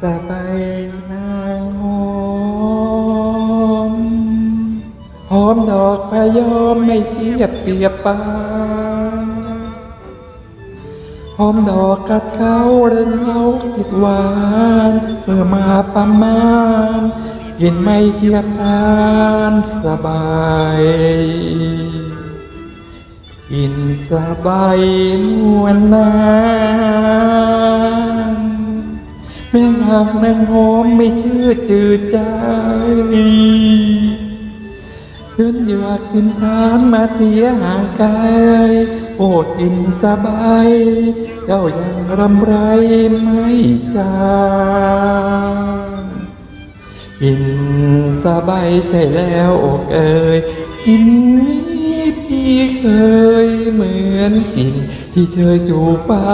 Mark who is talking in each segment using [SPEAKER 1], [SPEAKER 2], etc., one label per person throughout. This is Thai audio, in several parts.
[SPEAKER 1] สบายนางหอม หอมดอกพะยอมไม่เทียบเปียบปาหอมดอกกัดเขาเรินเงาจิตหวานเมื่อมาประมาณกินไม่เทียบทานสบายกินสบายนวลนาน แม่งหักแมงหอมไม่ชื่อจืดใจเดินอยากกินทานมาเสียห่างไกลโอ้กินสบาย เจ้ายังรำไรไม่จางกินสบายใช่แล้วอกเอ่ยกินนี้พี่เคยเหมือนกินที่เชยจูปา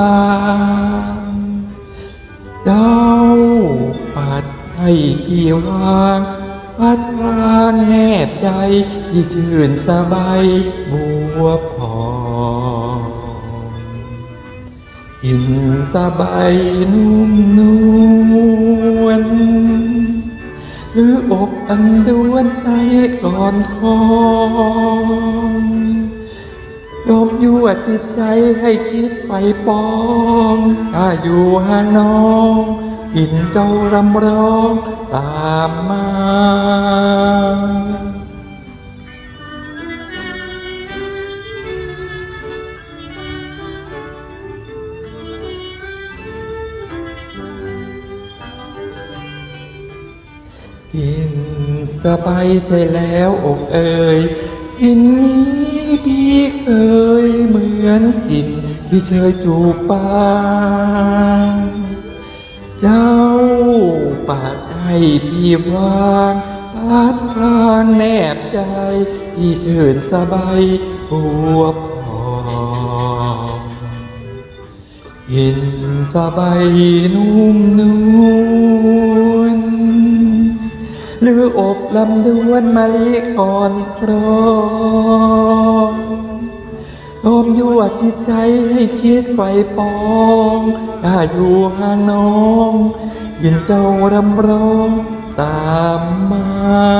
[SPEAKER 1] ให้พี่วางพัดพรางแนบใจที่ชื่นสบายบัวพองกินสบายนุ่มนวลหรืออบอันดวนใจก่อนคองดมยั่วจิตใจให้คิดไปปอง ถ้าอยู่หาน้อง กินเจ้ารำร้องตามมากินสบายใจแล้วอกเอ่ยกินนี้พี่เคยเหมือนกินที่เชยจูบปาง เจ้าปาดให้พี่วางปาดพรางแนบใจพี่เชิญสบายบัวพองกินสบายนุ่มนวลหรืออบลำดวนมาลีก่อนครอง โอมยั่วจิตใจให้คิดไฟปองถ้าอยู่ห่างน้อง ยินเจ้ารำร้องตามมา